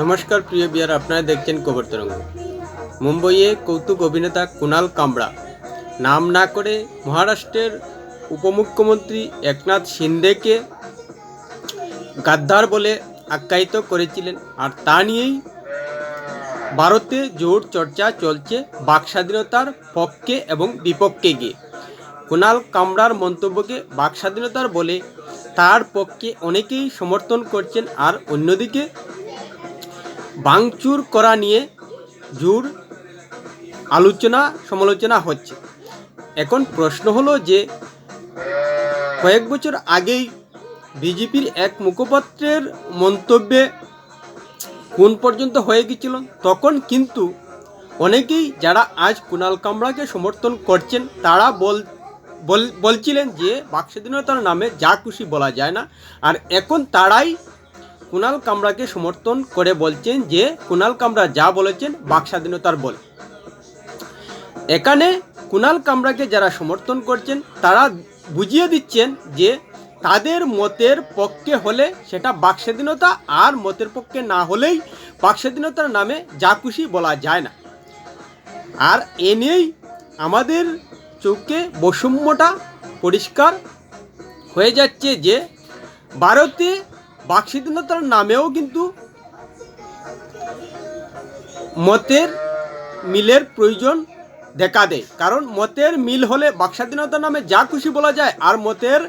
নমস্কার, প্রিয় বিয়ার, আপনারা দেখছেন কবর তরঙ্গ। মুম্বইয়ে কৌতুক অভিনেতা কুনাল কামড়া নাম না করে মহারাষ্ট্রের উপমুখ্যমন্ত্রী একনাথ সিন্দেকে গাদ্দার বলে আখ্যায়িত করেছিলেন। আর তা নিয়েই ভারতে জোর চর্চা চলছে বাক স্বাধীনতার পক্ষে এবং বিপক্ষে গিয়ে। কুনাল কামরার মন্তব্যকে বাক স্বাধীনতার বলে তার পক্ষে অনেকেই সমর্থন করছেন আর অন্যদিকে ভাঙচুর করা নিয়ে জোর আলোচনা, সমালোচনা হচ্ছে। এখন প্রশ্ন হলো যে, কয়েক বছর আগেই বিজেপির এক মুখপাত্রের মন্তব্যে কোন পর্যন্ত হয়ে গেছিল তখন কিন্তু অনেকেই যারা আজ কুণাল কামরাকে সমর্থন করছেন, তারা বল, বল- বলছিলেন যে বাক স্বাধীনতার নামে যা খুশি বলা যায় না। আর এখন তারাই কুণাল কামরাকে সমর্থন করে বলছেন যে কুণাল কামরা যা বলেছেন বাক স্বাধীনতার বল। এখানে কুণাল কামরাকে যারা সমর্থন করছেন, তারা বুঝিয়ে দিচ্ছেন যে, তাদের মতের পক্ষে হলে সেটা বাক স্বাধীনতা আর মতের পক্ষে না হলেই বাক স্বাধীনতার নামে যা খুশি বলা যায় না। আর এ নিয়েই আমাদের চোখে বৈষম্যটা পরিষ্কার হয়ে যাচ্ছে যে, ভারতে বাক নামেও কিন্তু মতের মিলের প্রয়োজন দেখা দেয়। কারণ মতের মিল হলে বাক স্বাধীনতার নামে যা খুশি বলা যায়, আর মতের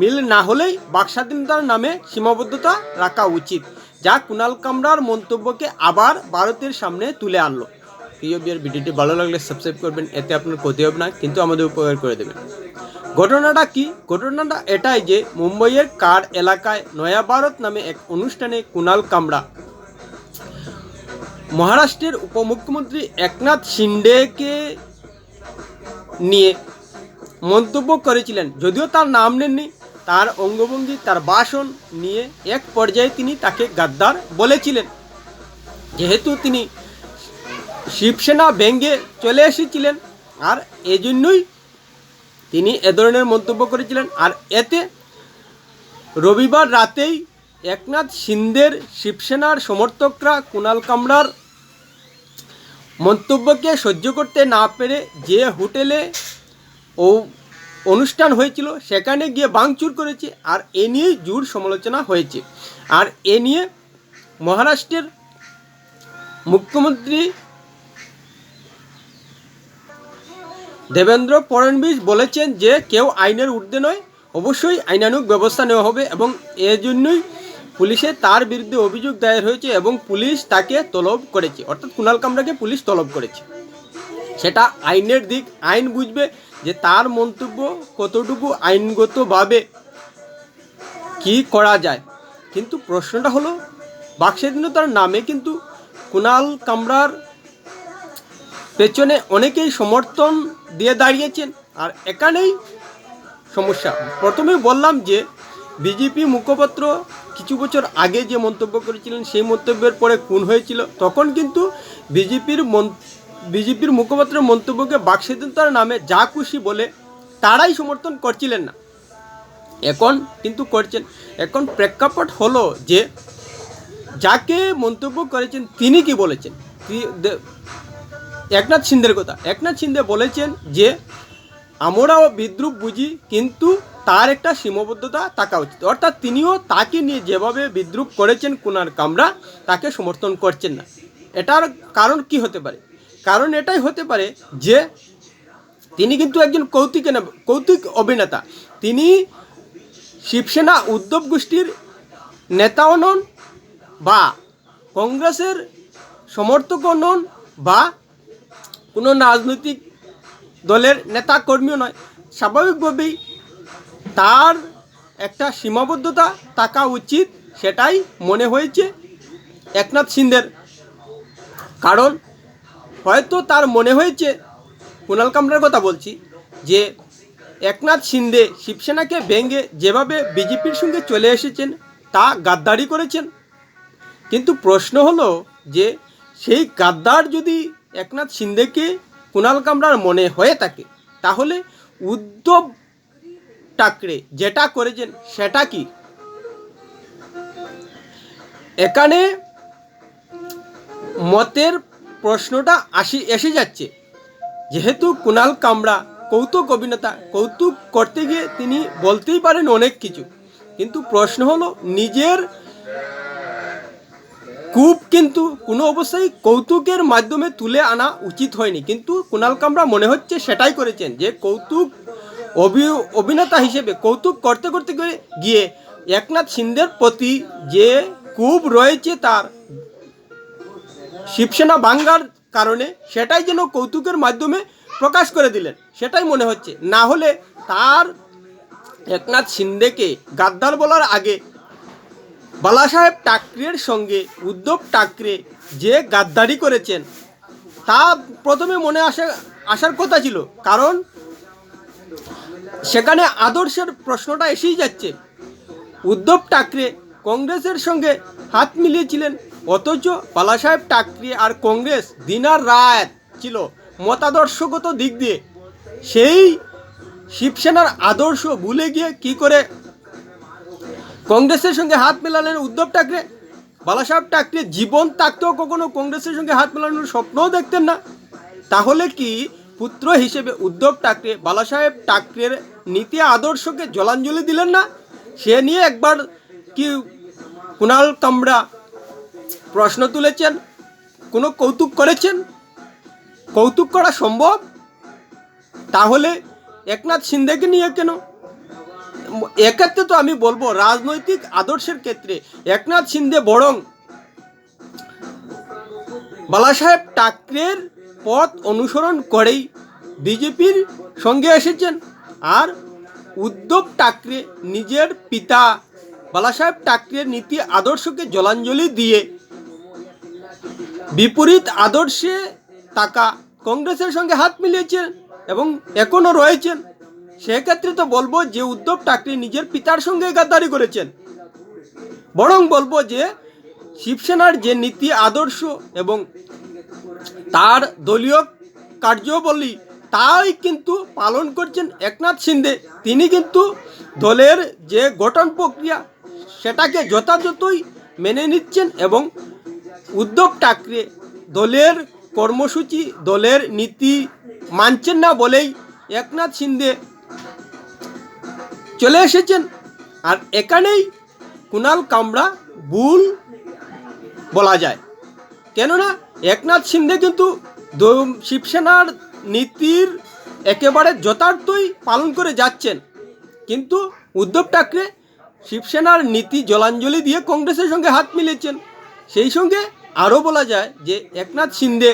মিল না হলেই বাক স্বাধীনতার নামে সীমাবদ্ধতা রাখা উচিত, যা কুনাল কামরার মন্তব্যকে আবার ভারতের সামনে তুলে আনলো। প্রিয় বিয়ার ভিডিওটি ভালো লাগলে সাবস্ক্রাইব করবেন, এতে আপনার ক্ষতি হবে না, কিন্তু আমাদের উপকার করে দেবেন। ঘটনাটা কি? ঘটনাটা এটাই যে মুম্বইয়ের কার এলাকায় নয়া ভারত নামে এক অনুষ্ঠানে কুণাল কামরা। মহারাষ্ট্রের উপমুখ্যমন্ত্রী একনাথ শিন্ডেকে নিয়ে মন্তব্য করেছিলেন। যদিও তার নাম নেননি, তার অঙ্গভঙ্গি, তার ভাষণ নিয়ে এক পর্যায়ে তিনি তাকে গাদ্দার বলেছিলেন। যেহেতু তিনি শিবসেনা ব্যঙ্গে চলে এসেছিলেন, আর এজন্যই তিনি এ ধরনের মন্তব্য করেছিলেন। আর এতে রবিবার রাতেই একনাথ সিন্দের শিবসেনার সমর্থকরা কুণাল কামরার মন্তব্যকে সহ্য করতে না পেরে যে হোটেলে ও অনুষ্ঠান হয়েছিল, সেখানে গিয়ে বাংচুর করেছে আর এ নিয়েই জোর সমালোচনা হয়েছে। আর এ নিয়ে মহারাষ্ট্রের মুখ্যমন্ত্রী দেবেন্দ্র ফড়নবিস বলেছেন যে কেউ আইনের ঊর্ধ্বে নয়, অবশ্যই আইনানুগ ব্যবস্থা নেওয়া হবে এবং এর জন্যই পুলিশে তার বিরুদ্ধে অভিযোগ দায়ের হয়েছে এবং পুলিশ তাকে তলব করেছে। অর্থাৎ কুণাল কামরাকে পুলিশ তলব করেছে। সেটা আইনের দিক। আইন বুঝবে যে তার মন্তব্য কতটুকু আইনগতভাবে কি করা যায়। কিন্তু প্রশ্নটা হলো বাক স্বাধীনতার নামে, কিন্তু কুণাল কামরার পেছনে অনেকেই সমর্থন দিয়ে দাঁড়িয়েছেন, আর এখানেই সমস্যা। প্রথমে বললাম যে, বিজেপি মুখপাত্র কিছু বছর আগে যে মন্তব্য করেছিলেন, সেই মন্তব্যের পরে খুন হয়েছিল। তখন কিন্তু বিজেপির মন, বিজেপির মুখপাত্রের মন্তব্যকে বাকস্বাধীনতার নামে যা খুশি বলে তারাই সমর্থন করছিলেন না। এখন কিন্তু করছেন। এখন প্রেক্ষাপট হলো যে, যাকে মন্তব্য করেছেন, তিনি কি বলেছেন? একনাথ সিন্ধের কথা। একনাথ সিন্ধে বলেছেন যে, আমরাও বিদ্রুপ বুঝি, কিন্তু তার একটা সীমাবদ্ধতা থাকা উচিত। অর্থাৎ তিনিও তাকে নিয়ে যেভাবে বিদ্রুপ করেছেন কুনার কামরা, তাকে সমর্থন করছেন না। এটার কারণ কি হতে পারে? কারণ এটাই হতে পারে যে, তিনি কিন্তু একজন কৌতুক কৌতুক অভিনেতা। তিনি শিবসেনা উদ্যোগ গোষ্ঠীর নেতাও নন বা কংগ্রেসের সমর্থকও নন বা কোনো রাজনৈতিক দলের নেতা কর্মীও নয়। স্বাভাবিকভাবেই তার একটা সীমাবদ্ধতা থাকা উচিত, সেটাই মনে হয়েছে একনাথ সিন্ধের কারণ হয়তো তার মনে হয়েছে কুণাল কামরার কথা বলছি, যে একনাথ সিন্ধে শিবসেনাকে ভেঙে যেভাবে বিজেপির সঙ্গে চলে এসেছেন, তা গাদ্দারি করেছেন। কিন্তু প্রশ্ন হলো যে সেই গাদ্দার যদি একনাথ সিন্ধেকে কুণাল কামরার মনে হয়ে থাকে। তাহলে উদ্ধব ঠাকরে যেটা করেছেন সেটা কি? এখানে মতের প্রশ্নটা আসি, এসে যাচ্ছে। যেহেতু কুণাল কামড়া কৌতুক অভিনেতা, কৌতুক করতে গিয়ে তিনি বলতেই পারেন অনেক কিছু। কিন্তু প্রশ্ন হলো, নিজের কূপ কিন্তু কোনো অবস্থায় কৌতুকের মাধ্যমে তুলে আনা উচিত হয়নি। কিন্তু কুণাল কামরা মনে হচ্ছে সেটাই করেছেন যে কৌতুক অভি, অভিনেতা হিসেবে কৌতুক করতে করতে গিয়ে- একনাথ সিন্ধের প্রতি যে কূপ রয়েছে তার শিবসেনা বাঙ্গার কারণে সেটাই যেন কৌতুকের মাধ্যমে প্রকাশ করে দিলেন। সেটাই মনে হচ্ছে। না হলে তার একনাথ সিন্ধেকে গাদ্দার বলার আগে বালাসাহেব ঠাকরের সঙ্গে উদ্ধব টাকরে যে গাদ্দারি করেছেন, তা প্রথমে মনে আসা, আসার কথা ছিল। কারণ সেখানে আদর্শের প্রশ্নটা এসেই যাচ্ছে। উদ্ধব টাকরে কংগ্রেসের সঙ্গে হাত মিলিয়েছিলেন, অথচ বালাসাহেব ঠাকরে আর কংগ্রেস দিনার রায় ছিল মতাদর্শগত দিক দিয়ে। সেই শিবসেনার আদর্শ ভুলে গিয়ে কি করে কংগ্রেসের সঙ্গে হাত মেলালেন উদ্ধব ঠাকরে বালাসাহেব ঠাকরে জীবন থাকতেও কখনো কংগ্রেসের সঙ্গে হাত মেলানোর স্বপ্নও দেখতেন না। তাহলে কি পুত্র হিসেবে উদ্ধব ঠাকরে বালাসাহেব ঠাকরের নীতি আদর্শকে জলাঞ্জলি দিলেন না? সে নিয়ে একবার কি কুণাল কামরা প্রশ্ন তুলেছেন? কোনো কৌতুক করেছেন? কৌতুক করা সম্ভব? তাহলে একনাথ সিন্ধেকে নিয়ে কেন? এক্ষেত্রে তো আমি বলব, রাজনৈতিক আদর্শের ক্ষেত্রে একনাথ সিন্ধে বরং বালাসাহেব ঠাকরের পথ অনুসরণ করেই বিজেপির সঙ্গে এসেছেন। আর উদ্ধব ঠাকরে নিজের পিতা বালাসাহেব ঠাকরের নীতি আদর্শকে জলাঞ্জলি দিয়ে বিপরীত আদর্শে থাকা কংগ্রেসের সঙ্গে হাত মিলিয়েছেন এবং এখনও রয়েছেন। সেক্ষেত্রে তো বলব যে উদ্ধব ঠাকরে নিজের পিতার সঙ্গে গাদ্দারি করেছেন। বরং বলব যে শিবসেনার যে নীতি, আদর্শ এবং তার দলীয় কার্যবলী, তাই কিন্তু পালন করছেন একনাথ সিন্ধে তিনি কিন্তু দলের যে গঠন প্রক্রিয়া, সেটাকে যথাযথই মেনে নিচ্ছেন এবং উদ্ধব ঠাকরে দলের কর্মসূচি, দলের নীতি মানছেন না বলেই একনাথ সিন্ধে চলে এসেছেন। আর এখানেই কুণাল কামরা ভুল বলা যায়। কেননা একনাথ সিন্ধে কিন্তু শিবসেনার নীতির একেবারে যথার্থই পালন করে যাচ্ছেন। কিন্তু উদ্ধব ঠাকরে শিবসেনার নীতি জলাঞ্জলি দিয়ে কংগ্রেসের সঙ্গে হাত মিলেছেন। সেই সঙ্গে আরও বলা যায় যে একনাথ সিন্ধে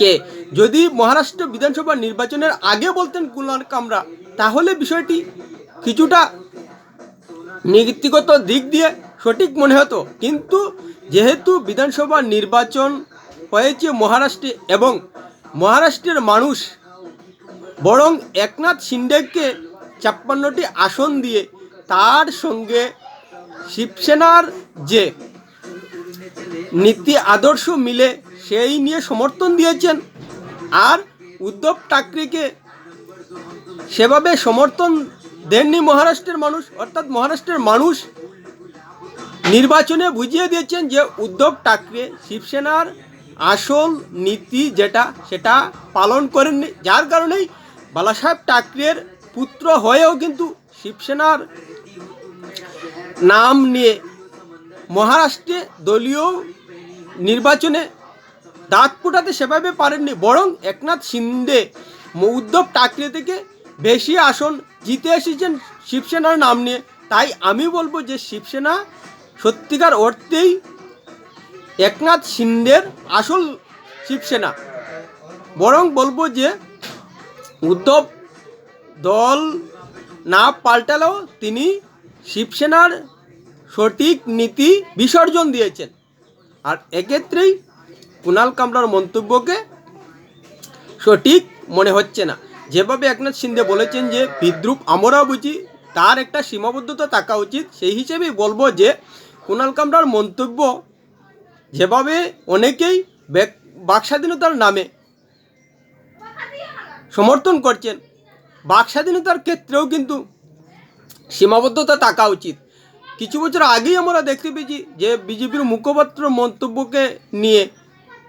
কে যদি মহারাষ্ট্র বিধানসভা নির্বাচনের আগে বলতেন কুণাল কামরা তাহলে বিষয়টি কিছুটা নীতিগত দিক দিয়ে সঠিক মনে হতো। কিন্তু যেহেতু বিধানসভা নির্বাচন হয়েছে মহারাষ্ট্রে এবং মহারাষ্ট্রের মানুষ বরং একনাথ সিন্ডেকে ছাপ্পান্নটি আসন দিয়ে তার সঙ্গে শিবসেনার যে নীতি আদর্শ মিলে সেই নিয়ে সমর্থন দিয়েছেন আর উদ্ধব ঠাকরেকে সেভাবে সমর্থন দেননি মহারাষ্ট্রের মানুষ, অর্থাৎ মহারাষ্ট্রের মানুষ নির্বাচনে বুঝিয়ে দিয়েছেন যে উদ্ধব ঠাকরে শিবসেনার আসল নীতি যেটা, সেটা পালন করেননি। যার কারণেই বালাসাহেব ঠাকরের পুত্র হয়েও কিন্তু শিবসেনার নাম নিয়ে মহারাষ্ট্রে দলীয় নির্বাচনে দাঁত ফুটাতে সেভাবে পারেননি। বরং একনাথ সিন্ধে উদ্ধব ঠাকরে থেকে বেশি আসন জিতে এসেছেন শিবসেনার নাম নিয়ে। তাই আমি বলব যে শিবসেনা সত্যিকার অর্থেই একনাথ সিন্ধের আসল শিবসেনা। বরং বলব যে উদ্ধব দল না পাল্টালেও তিনি শিবসেনার সঠিক নীতি বিসর্জন দিয়েছেন। আর এক্ষেত্রেই কুণাল কামরার মন্তব্যকে সঠিক মনে হচ্ছে না। যেভাবে একনাথ সিন্ধে বলেছেন যে বিদ্রুপ আমরা বুঝি, তার একটা সীমাবদ্ধতা থাকা উচিত। সেই হিসেবেই বলব যে কুণাল কামরার মন্তব্য যেভাবে অনেকেই ব্যক- বাকস্বাধীনতার নামে সমর্থন করছেন, বাকস্বাধীনতার ক্ষেত্রেও কিন্তু সীমাবদ্ধতা থাকা উচিত। কিছু বছর আগেই আমরা দেখতে পেয়েছি যে, বিজেপির মুখপাত্র মন্তব্যকে নিয়ে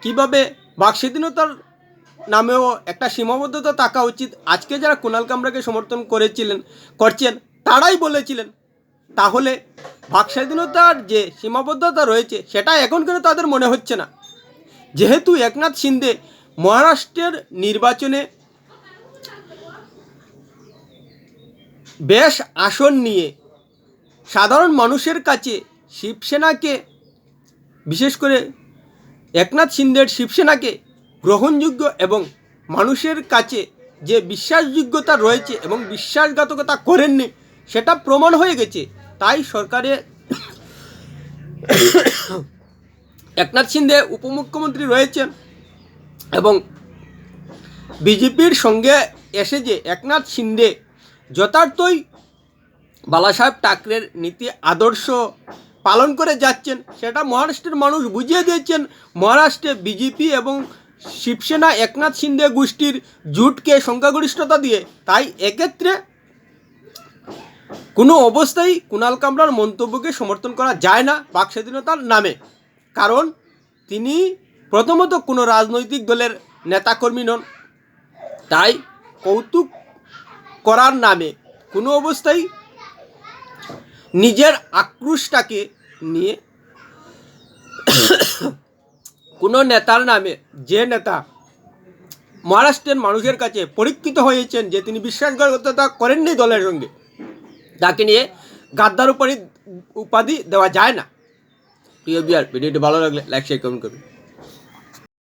কীভাবে বাকস্বাধীনতার নামেও একটা সীমাবদ্ধতা থাকা উচিত। আজকে যারা কুণাল কামরাকে সমর্থন করেছিলেন, করছেন, তারাই বলেছিলেন। তাহলে বাকস্বাধীনতার যে সীমাবদ্ধতা রয়েছে, সেটা এখন কেন তাদের মনে হচ্ছে না? যেহেতু একনাথ শিন্দে মহারাষ্ট্রের নির্বাচনে বেশ আসন নিয়ে সাধারণ মানুষের কাছে শিবসেনাকে, বিশেষ করে একনাথ শিন্দের শিবসেনাকে গ্রহণযোগ্য এবং মানুষের কাছে যে বিশ্বাসযোগ্যতা রয়েছে এবং বিশ্বাসঘাতকতা করেননি, সেটা প্রমাণ হয়ে গেছে। তাই সরকারে একনাথ সিন্ধে উপমুখ্যমন্ত্রী রয়েছেন এবং বিজেপির সঙ্গে এসে যে একনাথ শিন্দে যথার্থই বালাসাহেব ঠাকরের নীতি আদর্শ পালন করে যাচ্ছেন, সেটা মহারাষ্ট্রের মানুষ বুঝিয়ে দিয়েছেন। মহারাষ্ট্রে বিজেপি এবং শিবসেনা একনাথ শিন্দে গোষ্ঠীর জুটকে সংখ্যাগরিষ্ঠতা দিয়ে তাই এক্ষেত্রে কোনো অবস্থায় কুণাল কামরার মন্তব্যকে সমর্থন করা যায় না বাক স্বাধীনতার নামে। কারণ তিনি প্রথমত কোনো রাজনৈতিক দলের নেতাকর্মী নন। তাই কৌতুক করার নামে কোনো অবস্থায় নিজের আক্রোশটাকে নিয়ে কোনো নেতার নামে যে নেতা মহারাষ্ট্রের মানুষের কাছে পরীক্ষিত হয়েছেন যে তিনি বিশ্বাসঘাতকতা করেননি দলের সঙ্গে, তাকে নিয়ে গাদ্দার উপাধি উপাধি দেওয়া যায় না। প্রিয় ভিডিওটি ভালো লাগলে লাইক শেয়ার কমেন্ট করুন